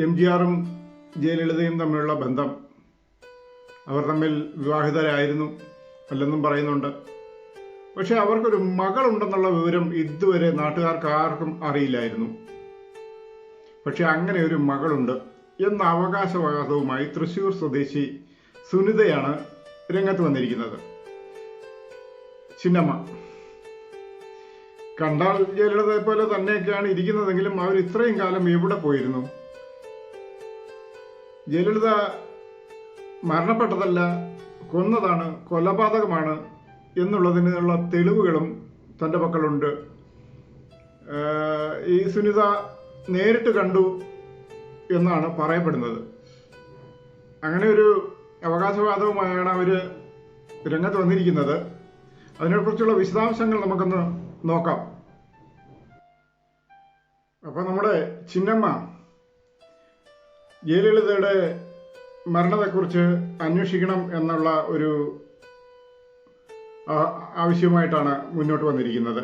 M G ആറും ജയലളിതയും തമ്മിലുള്ള ബന്ധം. അവർ തമ്മിൽ വിവാഹിതരായിരുന്നു അല്ലെന്നും പറയുന്നുണ്ട്. പക്ഷെ അവർക്കൊരു മകളുണ്ടെന്നുള്ള വിവരം ഇതുവരെ നാട്ടുകാർക്ക് ആർക്കും അറിയില്ലായിരുന്നു. പക്ഷെ അങ്ങനെ ഒരു മകളുണ്ട് എന്ന അവകാശവാദവുമായി തൃശൂർ സ്വദേശി സുനിതയാണ് രംഗത്ത് വന്നിരിക്കുന്നത്. ചിന്നമ്മ. കണ്ടാൽ ജയലളിതയെ പോലെ തന്നെയൊക്കെയാണ് ഇരിക്കുന്നതെങ്കിലും അവർ ഇത്രയും കാലം എവിടെ പോയിരുന്നു? ജയലളിത മരണപ്പെട്ടതല്ല കൊന്നതാണ് കൊലപാതകമാണ് എന്നുള്ളതിനുള്ള തെളിവുകളും തന്റെ പക്കലുണ്ട്. ഈ സുനിത നേരിട്ട് കണ്ടു എന്നാണ് പറയപ്പെടുന്നത്. അങ്ങനെ ഒരു അവകാശവാദവുമായാണ് അവർ രംഗത്ത് വന്നിരിക്കുന്നത്. അതിനെക്കുറിച്ചുള്ള വിശദാംശങ്ങൾ നമുക്കൊന്ന് നോക്കാം. അപ്പം നമ്മുടെ ചിന്നമ്മ ജയലളിതയുടെ മരണത്തെക്കുറിച്ച് അന്വേഷിക്കണം എന്നുള്ള ഒരു ആവശ്യവുമായിട്ടാണ് മുന്നോട്ട് വന്നിരിക്കുന്നത്.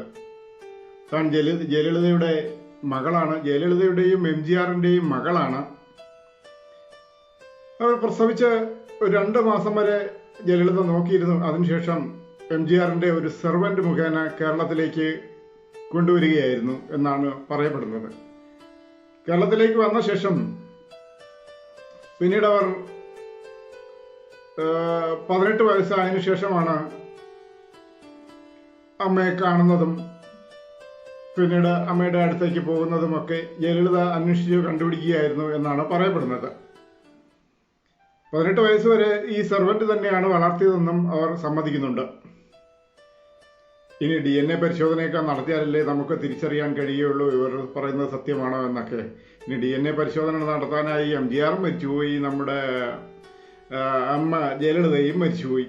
താൻ ജയ ജയലളിതയുടെ മകളാണ് ജയലളിതയുടെയും എം ജി ആറിന്റെയും മകളാണ്. അവർ പ്രസവിച്ച് ഒരു രണ്ട് മാസം വരെ ജയലളിത നോക്കിയിരുന്നു. അതിനുശേഷം എം ജി ആറിന്റെ ഒരു സെർവന്റ് മുഖേന കേരളത്തിലേക്ക് കൊണ്ടുവരികയായിരുന്നു എന്നാണ് പറയപ്പെടുന്നത്. കേരളത്തിലേക്ക് വന്ന ശേഷം പിന്നീട് അവർ പതിനെട്ട് വയസ്സായതിനു ശേഷമാണ് അമ്മയെ കാണുന്നതും പിന്നീട് അമ്മയുടെ അടുത്തേക്ക് പോകുന്നതുമൊക്കെ ജയലളിത അന്വേഷിച്ച് കണ്ടുപിടിക്കുകയായിരുന്നു എന്നാണ് പറയപ്പെടുന്നത്. പതിനെട്ട് വയസ്സ് വരെ ഈ സെർവന്റ് തന്നെയാണ് വളർത്തിയതെന്നും അവർ സമ്മതിക്കുന്നുണ്ട്. ഇനി ഡി എൻ എ പരിശോധനയൊക്കെ നടത്തിയാലല്ലേ നമുക്ക് തിരിച്ചറിയാൻ കഴിയുള്ളൂ ഇവർ പറയുന്നത് സത്യമാണോ എന്നൊക്കെ. ഇനി ഡി എൻ എ പരിശോധന നടത്താനായി എം ജി ആറും മരിച്ചുപോയി. നമ്മുടെ അമ്മ ജയലളിതയും മരിച്ചുപോയി.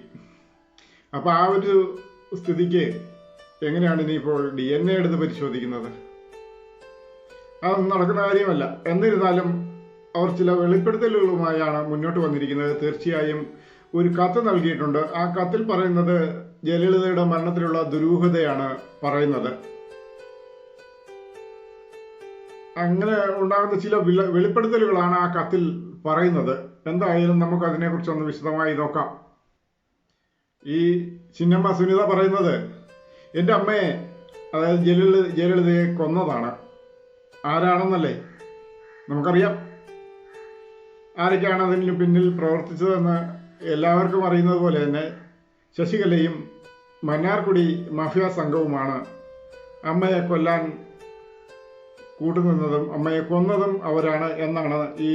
അപ്പോൾ ആ ഒരു സ്ഥിതിക്ക് എങ്ങനെയാണ് ഇനിയിപ്പോൾ ഡി എൻ എ എടുത്ത് പരിശോധിക്കുന്നത്? അതൊന്നും നടക്കുന്ന കാര്യമല്ല. എന്നിരുന്നാലും അവർ ചില വെളിപ്പെടുത്തലുകളുമായാണ് മുന്നോട്ട് വന്നിരിക്കുന്നത്. തീർച്ചയായും ഒരു കത്ത് നൽകിയിട്ടുണ്ട്. ആ കത്തിൽ പറയുന്നത് ജയലളിതയുടെ മരണത്തിലുള്ള ദുരൂഹതയാണ് പറയുന്നത്. അങ്ങനെ ഉണ്ടാകുന്ന ചില വിള- വെളിപ്പെടുത്തലുകളാണ് ആ കത്തിൽ പറയുന്നത്. എന്തായാലും നമുക്ക് അതിനെക്കുറിച്ച് ഒന്ന് വിശദമായി നോക്കാം. ഈ ചിന്നമ്മ സുനിത പറയുന്നത് എന്റെ അമ്മയെ അതായത് ജയലളിത ജയലളിതയെ കൊന്നതാണ്. ആരാണെന്നല്ലേ നമുക്കറിയാം. ആരൊക്കെയാണ് അതിന് പിന്നിൽ പ്രവർത്തിച്ചതെന്ന് എല്ലാവർക്കും അറിയുന്നത് പോലെ തന്നെ ശശികലയും മന്നാർക്കുടി മാഫിയ സംഘവുമാണ് അമ്മയെ കൊല്ലാൻ കൂട്ടുനിന്നതും അമ്മയെ കൊന്നതും അവരാണ് എന്നാണ് ഈ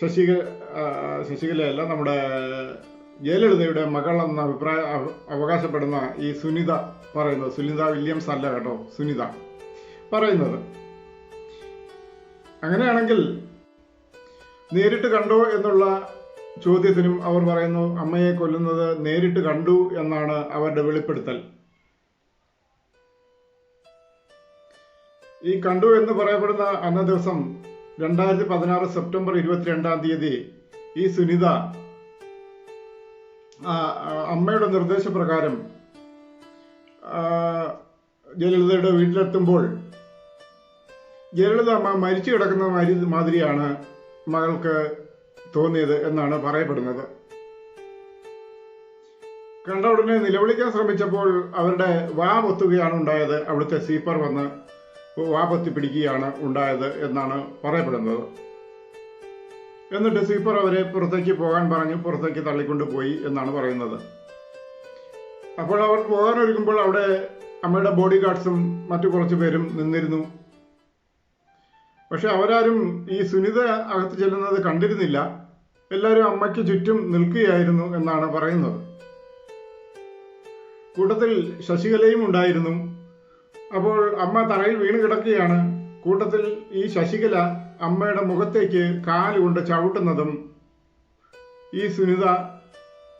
ശശിക ശശികലയല്ല നമ്മുടെ ജയലളിതയുടെ മകൾ എന്ന അഭിപ്രായ അവകാശപ്പെടുന്ന ഈ സുനിത പറയുന്നത്. സുനിത വില്യംസ് അല്ല കേട്ടോ സുനിത പറയുന്നത്. അങ്ങനെയാണെങ്കിൽ നേരിട്ട് കണ്ടോ എന്നുള്ള ചോദ്യത്തിനും അവർ പറയുന്നു അമ്മയെ കൊല്ലുന്നത് നേരിട്ട് കണ്ടു എന്നാണ് അവരുടെ വെളിപ്പെടുത്തൽ. ഈ കണ്ടു എന്ന് പറയപ്പെടുന്ന അന്ന ദിവസം രണ്ടായിരത്തി പതിനാറ് സെപ്റ്റംബർ ഇരുപത്തിരണ്ടാം തീയതി ഈ സുനിത അമ്മയുടെ നിർദ്ദേശപ്രകാരം ജയലളിതയുടെ വീട്ടിലെത്തുമ്പോൾ ജയലളിത അമ്മ മരിച്ചു കിടക്കുന്ന മാതിരി- മാതിരിയാണ് മകൾക്ക് തോന്നിയത് എന്നാണ് പറയപ്പെടുന്നത്. കണ്ട ഉടനെ നിലവിളിക്കാൻ ശ്രമിച്ചപ്പോൾ അവരുടെ വാ പൊത്തുകയാണ് ഉണ്ടായത്. അവിടുത്തെ സ്വീപ്പർ വന്ന് വാ പൊത്തി പിടിക്കുകയാണ് ഉണ്ടായത് എന്നാണ് പറയപ്പെടുന്നത്. എന്നിട്ട് സ്വീപ്പർ അവരെ പുറത്തേക്ക് പോകാൻ പറഞ്ഞു പുറത്തേക്ക് തള്ളിക്കൊണ്ട് പോയി എന്നാണ് പറയുന്നത്. അപ്പോൾ അവർ പോകാനൊരുക്കുമ്പോൾ അവിടെ അമ്മയുടെ ബോഡി ഗാർഡ്സും മറ്റു കുറച്ച് പേരും നിന്നിരുന്നു. പക്ഷെ അവരാരും ഈ സുനിത അകത്ത് ചെല്ലുന്നത് കണ്ടിരുന്നില്ല. എല്ലാവരും അമ്മയ്ക്ക് ചുറ്റും നിൽക്കുകയായിരുന്നു എന്നാണ് പറയുന്നത്. കൂട്ടത്തിൽ ശശികലയും ഉണ്ടായിരുന്നു. അപ്പോൾ അമ്മ തറയിൽ വീണ് കിടക്കുകയാണ്. കൂട്ടത്തിൽ ഈ ശശികല അമ്മയുടെ മുഖത്തേക്ക് കാലുകൊണ്ട് ചവിട്ടുന്നതും ഈ സുനിത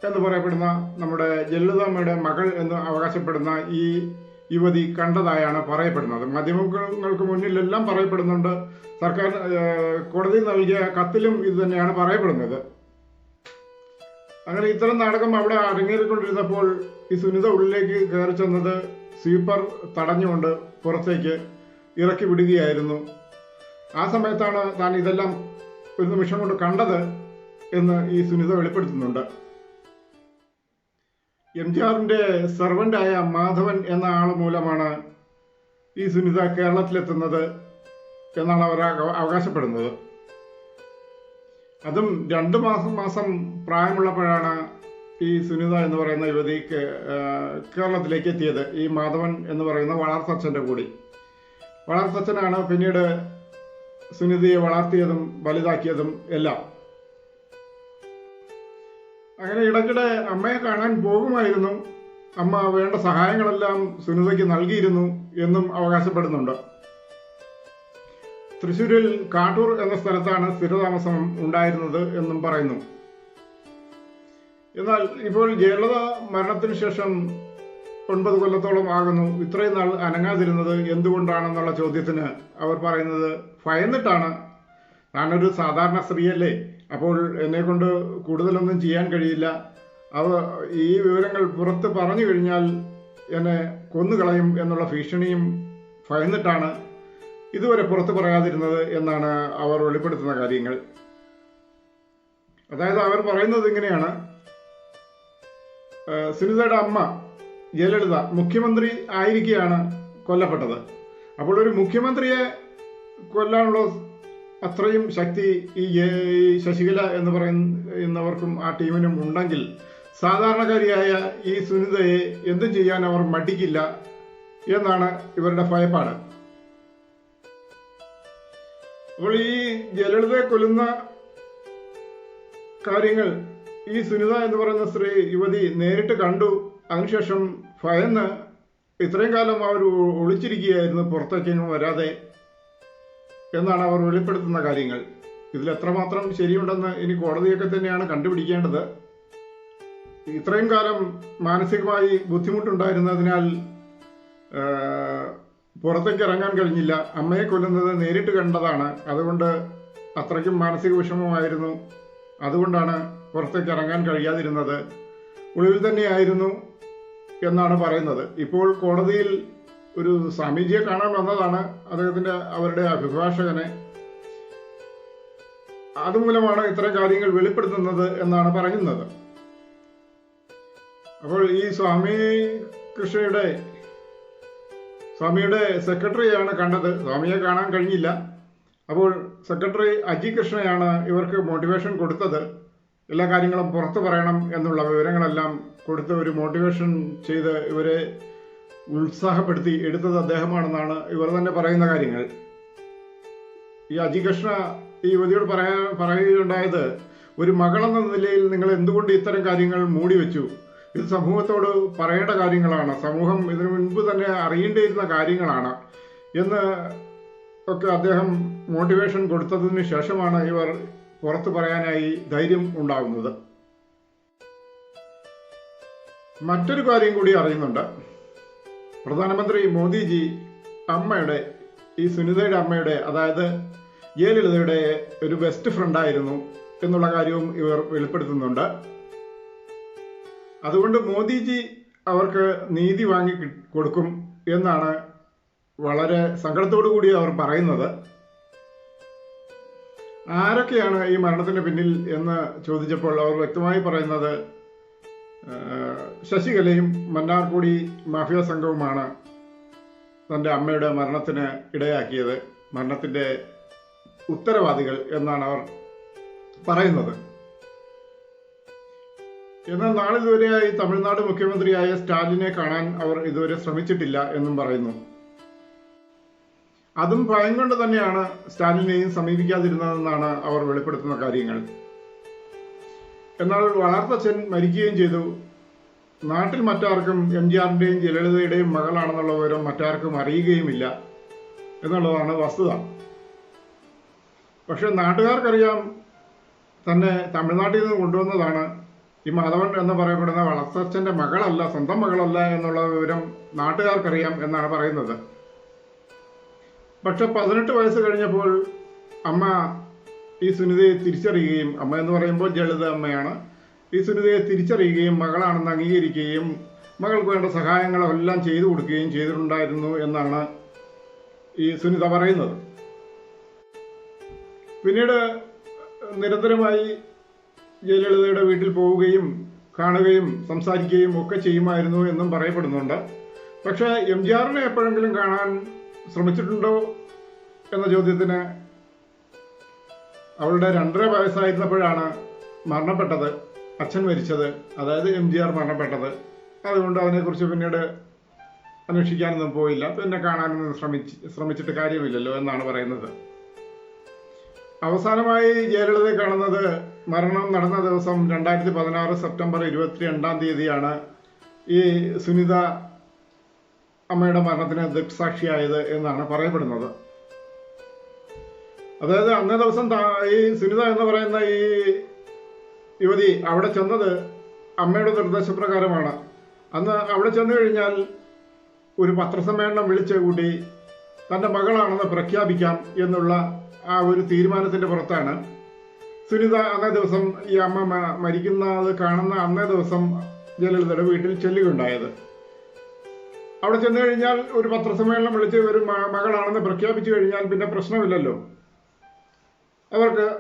എന്ന് പറയപ്പെടുന്ന നമ്മുടെ ജലളിതാമ്മയുടെ മകൾ എന്ന് അവകാശപ്പെടുന്ന ഈ യുവതി കണ്ടതായാണ് പറയപ്പെടുന്നത്. മാധ്യമങ്ങൾക്ക് മുന്നിലെല്ലാം പറയപ്പെടുന്നുണ്ട്. സർക്കാർ കോടതി നൽകിയ കത്തിലും ഇത് തന്നെയാണ് പറയപ്പെടുന്നത്. അങ്ങനെ ഇത്തരം നാടകം അവിടെ അരങ്ങേറിക്കൊണ്ടിരുന്നപ്പോൾ ഈ സുനിത ഉള്ളിലേക്ക് കയറി ചെന്നത് സ്വീപ്പർ തടഞ്ഞുകൊണ്ട് പുറത്തേക്ക് ഇറക്കി വിടുകയായിരുന്നു. ആ സമയത്താണ് താൻ ഇതെല്ലാം ഒരു നിമിഷം കൊണ്ട് കണ്ടത് എന്ന് ഈ സുനിത വെളിപ്പെടുത്തുന്നുണ്ട്. എം ജി ആറിന്റെ സെർവന്റായ മാധവൻ എന്ന ആൾ മൂലമാണ് ഈ സുനിത കേരളത്തിലെത്തുന്നത് എന്നാണ് അവർ അവകാശപ്പെടുന്നത്. അതും രണ്ട് മാസം മാസം പ്രായമുള്ളപ്പോഴാണ് ഈ സുനിത എന്ന് പറയുന്ന യുവതി കേരളത്തിലേക്ക് എത്തിയത്. ഈ മാധവൻ എന്ന് പറയുന്ന വളർത്തച്ഛന്റെ കൂടി. വളർത്തച്ഛനാണ് പിന്നീട് സുനിതയെ വളർത്തിയതും വലുതാക്കിയതും എല്ലാം. അങ്ങനെ ഇടയ്ക്കിടെ അമ്മയെ കാണാൻ പോകുമായിരുന്നു. അമ്മ വേണ്ട സഹായങ്ങളെല്ലാം സുനിതയ്ക്ക് നൽകിയിരുന്നു എന്നും അവകാശപ്പെടുന്നുണ്ട്. തൃശ്ശൂരിൽ കാട്ടൂർ എന്ന സ്ഥലത്താണ് സ്ഥിരതാമസം ഉണ്ടായിരുന്നത് എന്നും പറയുന്നു. എന്നാൽ ഇപ്പോൾ ജയലളിത മരണത്തിന് ശേഷം ഒൻപത് കൊല്ലത്തോളം ആകുന്നു. ഇത്രയും നാൾ അനങ്ങാതിരുന്നത് എന്തുകൊണ്ടാണെന്നുള്ള ചോദ്യത്തിന് അവർ പറയുന്നത് ഭയന്നിട്ടാണ്. ഞാനൊരു സാധാരണ സ്ത്രീയല്ലേ. അപ്പോൾ എന്നെ കൊണ്ട് കൂടുതലൊന്നും ചെയ്യാൻ കഴിയില്ല. അവ ഈ വിവരങ്ങൾ പുറത്ത് പറഞ്ഞു കഴിഞ്ഞാൽ എന്നെ കൊന്നുകളയും എന്നുള്ള ഭീഷണിയും ഭയന്നിട്ടാണ് ഇതുവരെ പുറത്ത് പറയാതിരുന്നത് എന്നാണ് അവർ വെളിപ്പെടുത്തുന്ന കാര്യങ്ങൾ. അതായത് അവർ പറയുന്നത് ഇങ്ങനെയാണ്. സുനിതയുടെ അമ്മ ജയലളിത മുഖ്യമന്ത്രി ആയിരിക്കെയാണ് കൊല്ലപ്പെട്ടത്. അപ്പോൾ ഒരു മുഖ്യമന്ത്രിയെ കൊല്ലാനുള്ള അത്രയും ശക്തി ഈ ശശികല എന്ന് പറയുന്നവർക്കും ആ ടീമിനും ഉണ്ടെങ്കിൽ സാധാരണക്കാരിയായ ഈ സുനിതയെ എന്തും ചെയ്യാൻ അവർ മടിക്കില്ല എന്നാണ് ഇവരുടെ ഭയപ്പാട്. അപ്പോൾ ഈ ജയലളിതയെ കൊല്ലുന്ന കാര്യങ്ങൾ ഈ സുനിത എന്ന് പറയുന്ന സ്ത്രീ യുവതി നേരിട്ട് കണ്ടു. അതിനുശേഷം ഭയന്ന് ഇത്രയും കാലം അവർ ഒളിച്ചിരിക്കുകയായിരുന്നു പുറത്തേക്കെങ്ങും വരാതെ എന്നാണ് അവർ വെളിപ്പെടുത്തുന്ന കാര്യങ്ങൾ. ഇതിൽ എത്രമാത്രം ശരിയുണ്ടെന്ന് ഇനി കോടതിയൊക്കെ തന്നെയാണ് കണ്ടുപിടിക്കേണ്ടത്. ഇത്രയും കാലം മാനസികമായി ബുദ്ധിമുട്ടുണ്ടായിരുന്നതിനാൽ പുറത്തേക്ക് ഇറങ്ങാൻ കഴിഞ്ഞില്ല. അമ്മയെ കൊല്ലുന്നത് നേരിട്ട് കണ്ടതാണ്. അതുകൊണ്ട് അത്രയ്ക്കും മാനസിക വിഷമമായിരുന്നു. അതുകൊണ്ടാണ് പുറത്തേക്ക് ഇറങ്ങാൻ കഴിയാതിരുന്നത് ഒളിവിൽ തന്നെയായിരുന്നു എന്നാണ് പറയുന്നത്. ഇപ്പോൾ കോടതിയിൽ ഒരു സ്വാമിജിയെ കാണാൻ വന്നതാണ് അദ്ദേഹത്തിന്റെ അവരുടെ അഭിഭാഷകനെ. അതുമൂലമാണ് ഇത്തരം കാര്യങ്ങൾ വെളിപ്പെടുത്തുന്നത് എന്നാണ് പറയുന്നത്. അപ്പോൾ ഈ സ്വാമി കൃഷ്ണയുടെ സ്വാമിയുടെ സെക്രട്ടറിയാണ് കണ്ടത്. സ്വാമിയെ കാണാൻ കഴിഞ്ഞില്ല. അപ്പോൾ സെക്രട്ടറി അജി കൃഷ്ണയാണ് ഇവർക്ക് മോട്ടിവേഷൻ കൊടുത്തത്. എല്ലാ കാര്യങ്ങളും പുറത്തു പറയണം എന്നുള്ള വിവരങ്ങളെല്ലാം കൊടുത്ത് ഒരു മോട്ടിവേഷൻ ചെയ്ത് ഇവരെ ഉത്സാഹപ്പെടുത്തി എടുത്തത് അദ്ദേഹമാണെന്നാണ് ഇവർ തന്നെ പറയുന്ന കാര്യങ്ങൾ. ഈ അജി കൃഷ്ണ ഈ യുവതിയോട് പറയാ പറയുകയുണ്ടായത് ഒരു മകളെന്ന നിലയിൽ നിങ്ങൾ എന്തുകൊണ്ട് ഇത്തരം കാര്യങ്ങൾ മൂടി വെച്ചു? ഇത് സമൂഹത്തോട് പറയേണ്ട കാര്യങ്ങളാണ്. സമൂഹം ഇതിനു മുൻപ് തന്നെ അറിയേണ്ടിയിരുന്ന കാര്യങ്ങളാണ് എന്ന് ഒക്കെ അദ്ദേഹം മോട്ടിവേഷൻ കൊടുത്തതിന് ശേഷമാണ് ഇവർ പുറത്തു പറയാനായി ധൈര്യം ഉണ്ടാകുന്നത് മറ്റൊരു കാര്യം കൂടി അറിയുന്നുണ്ട്. പ്രധാനമന്ത്രി മോദിജി അമ്മയുടെ ഈ സുനിതയുടെ അമ്മയുടെ അതായത് ജയലളിതയുടെ ഒരു ബെസ്റ്റ് ഫ്രണ്ടായിരുന്നു എന്നുള്ള കാര്യവും ഇവർ വെളിപ്പെടുത്തുന്നുണ്ട്. അതുകൊണ്ട് മോദിജി അവർക്ക് നീതി വാങ്ങി കൊടുക്കും എന്നാണ് വളരെ സങ്കടത്തോടു കൂടി അവർ പറയുന്നത്. ആരൊക്കെയാണ് ഈ മരണത്തിന് പിന്നിൽ എന്ന് ചോദിച്ചപ്പോൾ അവർ വ്യക്തമായി പറയുന്നത് ശശികലയും മന്നാർക്കുടി മാഫിയ സംഘവുമാണ് തന്റെ അമ്മയുടെ മരണത്തിന് ഇടയാക്കിയത് മരണത്തിന്റെ ഉത്തരവാദികൾ എന്നാണ് അവർ പറയുന്നത്. എന്നാൽ നാളിതുവരെയായി തമിഴ്നാട് മുഖ്യമന്ത്രിയായ സ്റ്റാലിനെ കാണാൻ അവർ ഇതുവരെ ശ്രമിച്ചിട്ടില്ല എന്നും പറയുന്നു. അതും ഭയം കൊണ്ട് തന്നെയാണ് സ്റ്റാലിനെയും സമീപിക്കാതിരുന്നതെന്നാണ് അവർ വെളിപ്പെടുത്തുന്ന കാര്യങ്ങൾ. എന്നാൽ വളർത്തച്ഛൻ മരിക്കുകയും ചെയ്തു. നാട്ടിൽ മറ്റാർക്കും എം ജി ആറിന്റെയും ജയലളിതയുടെയും മകളാണെന്നുള്ള വിവരം മറ്റാർക്കും അറിയുകയുമില്ല എന്നുള്ളതാണ് വസ്തുത. പക്ഷെ നാട്ടുകാർക്കറിയാം തന്നെ തമിഴ്നാട്ടിൽ നിന്ന് കൊണ്ടുവന്നതാണ്. ഈ മാധവൻ എന്ന് പറയപ്പെടുന്ന വളർത്തച്ഛന്റെ മകളല്ല സ്വന്തം മകളല്ല എന്നുള്ള വിവരം നാട്ടുകാർക്കറിയാം എന്നാണ് പറയുന്നത്. പക്ഷെ പതിനെട്ട് വയസ്സ് കഴിഞ്ഞപ്പോൾ അമ്മ ഈ സുനിതയെ തിരിച്ചറിയുകയും അമ്മ എന്ന് പറയുമ്പോൾ ജളിത അമ്മയാണ് ഈ സുനിതയെ തിരിച്ചറിയുകയും മകളാണെന്ന് അംഗീകരിക്കുകയും മകൾക്ക് വേണ്ട സഹായങ്ങളെല്ലാം ചെയ്തു കൊടുക്കുകയും ചെയ്തിട്ടുണ്ടായിരുന്നു എന്നാണ് ഈ സുനിത പറയുന്നത്. പിന്നീട് നിരന്തരമായി ജയലളിതയുടെ വീട്ടിൽ പോവുകയും കാണുകയും സംസാരിക്കുകയും ഒക്കെ ചെയ്യുമായിരുന്നു എന്നും പറയപ്പെടുന്നുണ്ട്. പക്ഷേ എം ജി ആറിനെ എപ്പോഴെങ്കിലും കാണാൻ ശ്രമിച്ചിട്ടുണ്ടോ എന്ന ചോദ്യത്തിന് അവളുടെ രണ്ടര വയസ്സായിരുന്നപ്പോഴാണ് മരണപ്പെട്ടത് അച്ഛൻ മരിച്ചത് അതായത് എം ജി ആർ മരണപ്പെട്ടത്. അതുകൊണ്ട് അതിനെക്കുറിച്ച് പിന്നീട് അന്വേഷിക്കാനൊന്നും പോയില്ല. പിന്നെ കാണാനൊന്നും ശ്രമിച്ച് ശ്രമിച്ചിട്ട് കാര്യമില്ലല്ലോ എന്നാണ് പറയുന്നത്. അവസാനമായി ജയലളിതയെ കാണുന്നത് മരണം നടന്ന ദിവസം രണ്ടായിരത്തി പതിനാറ് സെപ്റ്റംബർ ഇരുപത്തി രണ്ടാം തീയതിയാണ് ഈ സുനിത അമ്മയുടെ മരണത്തിന് ദൃക്സാക്ഷിയായത് എന്നാണ് പറയപ്പെടുന്നത്. അതായത് അന്നേ ദിവസം ഈ സുനിത എന്ന് പറയുന്ന ഈ യുവതി അവിടെ ചെന്നത് അമ്മയുടെ നിർദ്ദേശപ്രകാരമാണ്. അന്ന് അവിടെ ചെന്നു കഴിഞ്ഞാൽ ഒരു പത്രസമ്മേളനം വിളിച്ചു കൂട്ടി തന്റെ മകളാണെന്ന് പ്രഖ്യാപിക്കാം എന്നുള്ള ആ ഒരു തീരുമാനത്തിന്റെ പുറത്താണ്. സുനിത അന്നേ ദിവസം ഈ അമ്മ മരിക്കുന്നത് കാണുന്ന അന്നേ ദിവസം ജയലളിതയുടെ വീട്ടിൽ ചെല്ലുകയുണ്ടായത്. അവിടെ ചെന്ന് കഴിഞ്ഞാൽ ഒരു പത്രസമ്മേളനം വിളിച്ച് ഒരു മകളാണെന്ന് പ്രഖ്യാപിച്ചു കഴിഞ്ഞാൽ പിന്നെ പ്രശ്നമില്ലല്ലോ. അവർക്ക്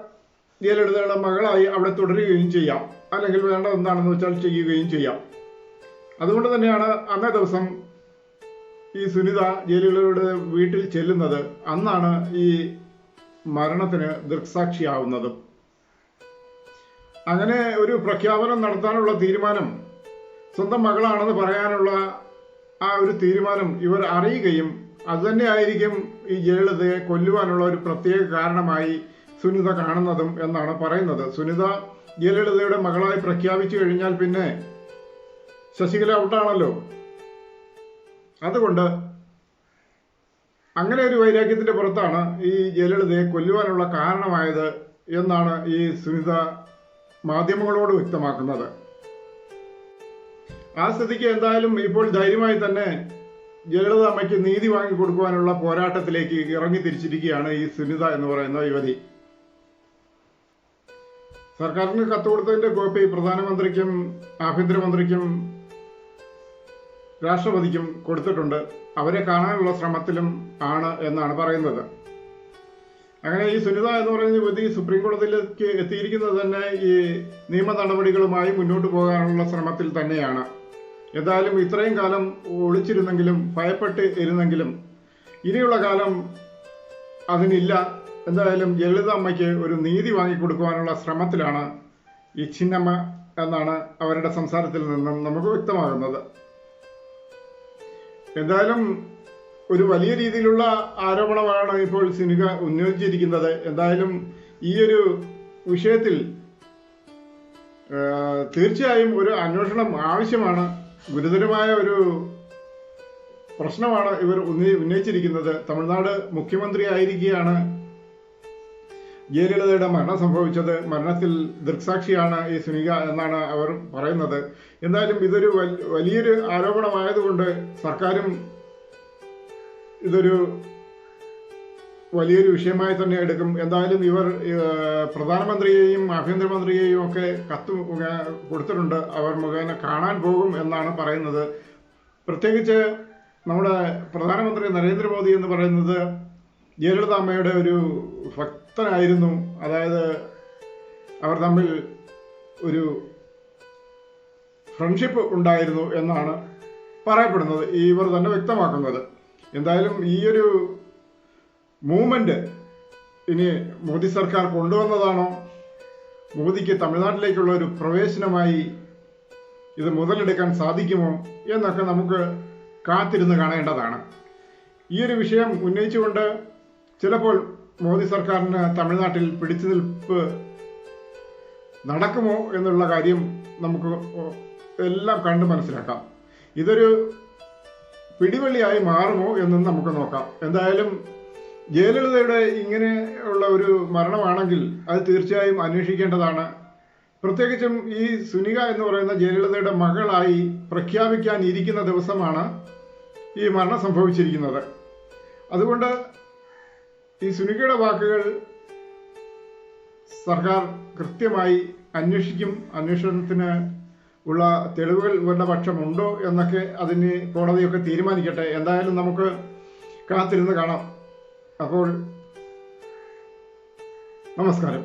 ജയലളിതയുടെ മകളായി അവിടെ തുടരുകയും ചെയ്യാം. അല്ലെങ്കിൽ വേണ്ടത് എന്താണെന്ന് വെച്ചാൽ ചെയ്യുകയും ചെയ്യാം. അതുകൊണ്ട് തന്നെയാണ് അന്നേ ദിവസം ഈ സുനിത ജയലളിതയുടെ വീട്ടിൽ ചെല്ലുന്നത്. അന്നാണ് ഈ മരണത്തിന് ദൃക്സാക്ഷിയാവുന്നത്. അങ്ങനെ ഒരു പ്രഖ്യാപനം നടത്താനുള്ള തീരുമാനം സ്വന്തം മകളാണെന്ന് പറയാനുള്ള ആ ഒരു തീരുമാനം ഇവർ അറിയുകയും അതുതന്നെയായിരിക്കും ഈ ജയലളിതയെ കൊല്ലുവാനുള്ള ഒരു പ്രത്യേക കാരണമായി സുനിത കാണുന്നതും എന്നാണ് പറയുന്നത്. സുനിത ജയലളിതയുടെ മകളായി പ്രഖ്യാപിച്ചു കഴിഞ്ഞാൽ പിന്നെ ശശികല ഔട്ടാണല്ലോ അതുകൊണ്ട് അങ്ങനെ ഒരു വൈരാഗ്യത്തിന്റെ പുറത്താണ് ഈ ജയലളിതയെ കൊല്ലുവാനുള്ള കാരണമായത് എന്നാണ് ഈ സുനിത മാധ്യമങ്ങളോട് വ്യക്തമാക്കുന്നത്. ആ സ്ഥിതിക്ക് എന്തായാലും ഇപ്പോൾ ധൈര്യമായി തന്നെ ജയലളിത അമ്മയ്ക്ക് നീതി വാങ്ങിക്കൊടുക്കുവാനുള്ള പോരാട്ടത്തിലേക്ക് ഇറങ്ങി തിരിച്ചിരിക്കുകയാണ് ഈ സുനിത എന്ന് പറയുന്ന യുവതി. സർക്കാരിന് കത്ത് കൊടുത്തതിന്റെ കോപ്പി പ്രധാനമന്ത്രിക്കും ആഭ്യന്തരമന്ത്രിക്കും രാഷ്ട്രപതിക്കും കൊടുത്തിട്ടുണ്ട്. അവരെ കാണാനുള്ള ശ്രമത്തിലും ആണ് എന്നാണ് പറയുന്നത്. അങ്ങനെ ഈ സുനിത എന്ന് പറയുന്ന യുവതി സുപ്രീം കോടതിയിലേക്ക് എത്തിയിരിക്കുന്നത് തന്നെ ഈ നിയമ നടപടികളുമായി മുന്നോട്ട് പോകാനുള്ള ശ്രമത്തിൽ തന്നെയാണ്. എന്തായാലും ഇത്രയും കാലം ഒളിച്ചിരുന്നെങ്കിലും ഭയപ്പെട്ട് ഇരുന്നെങ്കിലും ഇനിയുള്ള കാലം അതിനില്ല. എന്തായാലും ലളിത അമ്മയ്ക്ക് ഒരു നീതി വാങ്ങിക്കൊടുക്കുവാനുള്ള ശ്രമത്തിലാണ് ഈ ചിന്നമ്മ എന്നാണ് അവരുടെ സംസാരത്തിൽ നിന്നും നമുക്ക് വ്യക്തമാകുന്നത്. എന്തായാലും ഒരു വലിയ രീതിയിലുള്ള ആരോപണമാണ് ഇപ്പോൾ സിനിക ഉന്നയിച്ചിരിക്കുന്നത്. എന്തായാലും ഈ ഒരു വിഷയത്തിൽ തീർച്ചയായും ഒരു അന്വേഷണം ആവശ്യമാണ്. ഗുരുതരമായ ഒരു പ്രശ്നമാണ് ഇവർ ഉന്നയിച്ചിരിക്കുന്നത്. തമിഴ്നാട് മുഖ്യമന്ത്രി ആയിരിക്കുകയാണ് ജയലളിതയുടെ മരണം സംഭവിച്ചത്. മരണത്തിൽ ദൃക്സാക്ഷിയാണ് ഈ സുനിക എന്നാണ് അവർ പറയുന്നത്. എന്തായാലും ഇതൊരു വലിയൊരു ആരോപണമായതുകൊണ്ട് സർക്കാരും ഇതൊരു വലിയൊരു വിഷയമായി തന്നെ എടുക്കും. എന്തായാലും ഇവർ പ്രധാനമന്ത്രിയെയും ആഭ്യന്തരമന്ത്രിയെയും ഒക്കെ കത്ത് കൊടുത്തിട്ടുണ്ട്. അവർ മുഖേന കാണാൻ പോകും എന്നാണ് പറയുന്നത്. പ്രത്യേകിച്ച് നമ്മുടെ പ്രധാനമന്ത്രി നരേന്ദ്രമോദി എന്ന് പറയുന്നത് ജയലളിത അമ്മയുടെ ഒരു ഭക്തനായിരുന്നു. അതായത് അവർ തമ്മിൽ ഒരു ഫ്രണ്ട്ഷിപ്പ് ഉണ്ടായിരുന്നു എന്നാണ് പറയപ്പെടുന്നത്. ഇവർ തന്നെ വ്യക്തമാക്കുന്നത്. എന്തായാലും ഈ ഒരു മൂവ്മെന്റ് ഇനി മോദി സർക്കാർ കൊണ്ടുവന്നതാണോ? മോദിക്ക് തമിഴ്നാട്ടിലേക്കുള്ള ഒരു പ്രവേശനമായി ഇത് മുതലെടുക്കാൻ സാധിക്കുമോ എന്നൊക്കെ നമുക്ക് കാത്തിരുന്ന് കാണേണ്ടതാണ്. ഈ ഒരു വിഷയം ഉന്നയിച്ചുകൊണ്ട് ചിലപ്പോൾ മോദി സർക്കാരിന് തമിഴ്നാട്ടിൽ പിടിച്ചു നിൽപ്പ് നടക്കുമോ എന്നുള്ള കാര്യം നമുക്ക് എല്ലാം കണ്ട് മനസ്സിലാക്കാം. ഇതൊരു പിടിവള്ളിയായി മാറുമോ എന്നും നമുക്ക് നോക്കാം. എന്തായാലും ജയലളിതയുടെ ഇങ്ങനെ ഉള്ള ഒരു മരണമാണെങ്കിൽ അത് തീർച്ചയായും അന്വേഷിക്കേണ്ടതാണ്. പ്രത്യേകിച്ചും ഈ സുനിക എന്ന് പറയുന്ന ജയലളിതയുടെ മകളായി പ്രഖ്യാപിക്കാൻ ഇരിക്കുന്ന ദിവസമാണ് ഈ മരണം സംഭവിച്ചിരിക്കുന്നത്. അതുകൊണ്ട് ഈ സുനികയുടെ വാക്കുകൾ സർക്കാർ കൃത്യമായി അന്വേഷിക്കും. അന്വേഷണത്തിന് ഉള്ള തെളിവുകൾ ഇവരുടെ പക്ഷമുണ്ടോ എന്നൊക്കെ അതിന് കോടതിയൊക്കെ തീരുമാനിക്കട്ടെ. എന്തായാലും നമുക്ക് കാത്തിരുന്ന് കാണാം. അപ്പോൾ നമസ്കാരം.